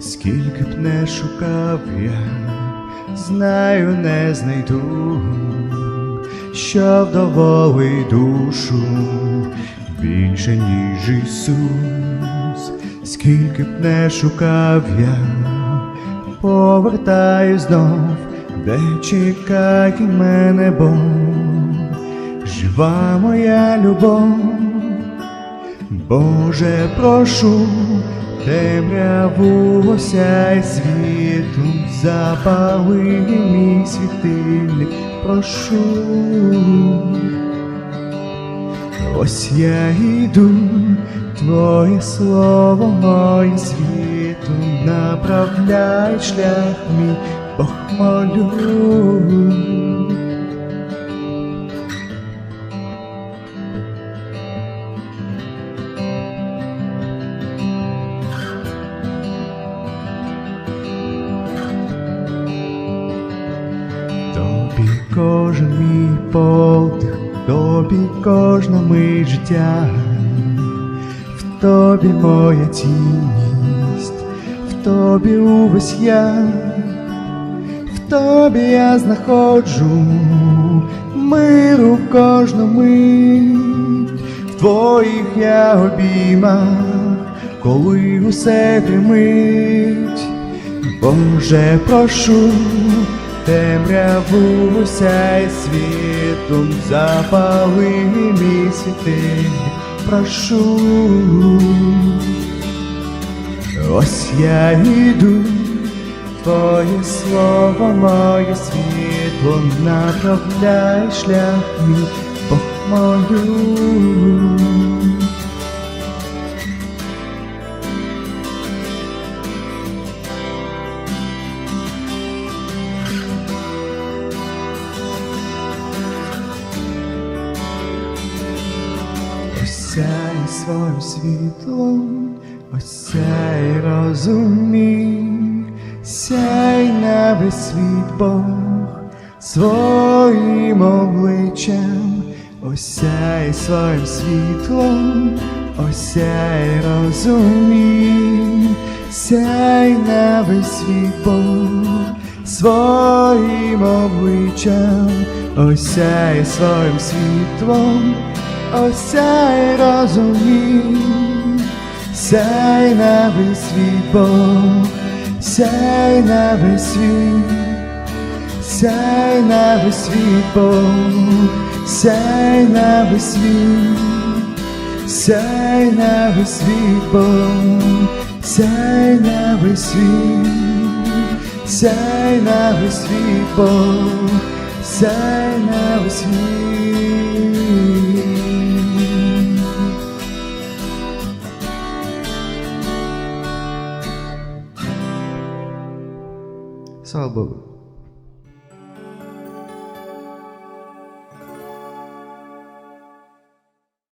Скільки б не шукав я, знаю, не знайду, що вдоволить душу більше, ніж Ісус, скільки б не шукав я, повертаю знов, де чекає мене Бог, жива моя любов. Боже, прошу, темряву осяй світом, запали мій світильник, прошу. Ось я йду, Твоє слово моє світом направляй шлях мій, Бог молю. Кожен мій подих, тобі кожна мить життя, в тобі моя цінність, в тобі увесь я, в тобі я знаходжу миру в кожну мить, в твоїх я обіймах, коли усе гримить. Боже, прошу, темряву осяй світом, запали мій прошу. Ось я йду, Твоє слово, моє світло, направляй шлях мій, Бог молю. Осяй своїм світлом, осяй розумій, сяй на весь світ Бог своїм обличчям, осяй своїм світлом, осяй розумій, сяй на весь світ Бог своїм обличчям, осяй своїм світлом. Осяй розумій, сяй на весь світ Бог, сяй на весь світ, сяй на весь світ Бог, сяй на весь світ, сяй на весь світ Бог, сяй на весь світ, сяй на весь світ Бог, сяй на весь світ. sağlık.